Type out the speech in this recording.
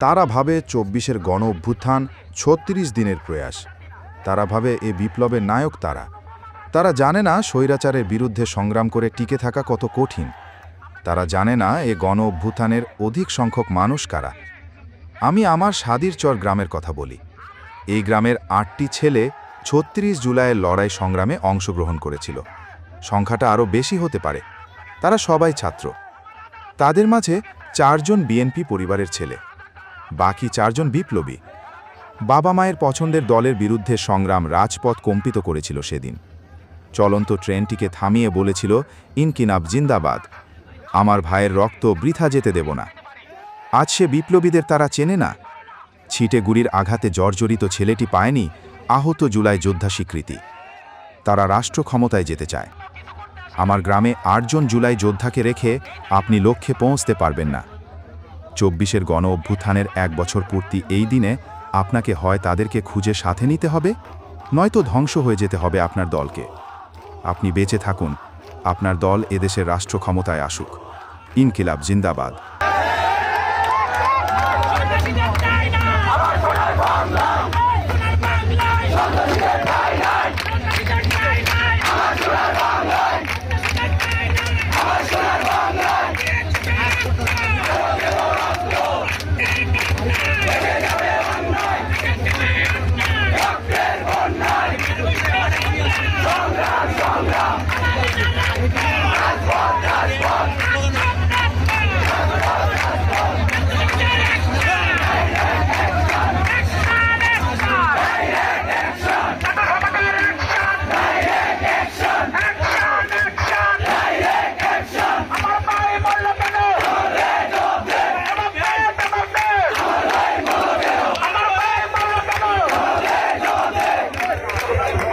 তারা ভাবে চব্বিশের গণ অভ্যুত্থান ছত্রিশ দিনের প্রয়াস। তারা ভাবে এ বিপ্লবের নায়ক তারা। তারা জানে না স্বৈরাচারের বিরুদ্ধে সংগ্রাম করে টিকে থাকা কত কঠিন। তারা জানে না এ গণ অভ্যুত্থানের অধিক সংখ্যক মানুষ কারা। আমি আমার সাদিরচর গ্রামের কথা বলি। এই গ্রামের আটটি ছেলে ছত্রিশ জুলাইয়ের লড়াই সংগ্রামে অংশগ্রহণ করেছিল। সংখ্যাটা আরও বেশি হতে পারে। তারা সবাই ছাত্র। তাদের মাঝে চারজন বিএনপি পরিবারের ছেলে। বাকি চারজন বিপ্লবী। বাবা মায়ের পছন্দের দলের বিরুদ্ধে সংগ্রাম রাজপথ কম্পিত করেছিল সেদিন। চলন্ত ট্রেনটিকে থামিয়ে বলেছিল, ইনকিনাব জিন্দাবাদ। আমার ভাইয়ের রক্ত বৃথা যেতে দেব না। আজ সে বিপ্লবীদের তারা চেনে না। ছিটে গুড়ির আঘাতে জর্জরিত ছেলেটি পায়নি, আহত জুলাই যোদ্ধা স্বীকৃতি। তারা রাষ্ট্র ক্ষমতায় যেতে চায়। আমার গ্রামে আটজন জুলাই যোদ্ধাকে রেখে আপনি লক্ষ্যে পৌঁছতে পারবেন না। চব্বিশের গণ অভ্যুত্থানের এক বছর পূর্তি এই দিনে আপনাকে হয় তাদেরকে খুঁজে সাথে নিতে হবে, নয়তো ধ্বংস হয়ে যেতে হবে আপনার দলকে। আপনি বেঁচে থাকুন, আপনার দল এদেশের রাষ্ট্র ক্ষমতায় আসুক। ইনকিলাব, জিন্দাবাদ।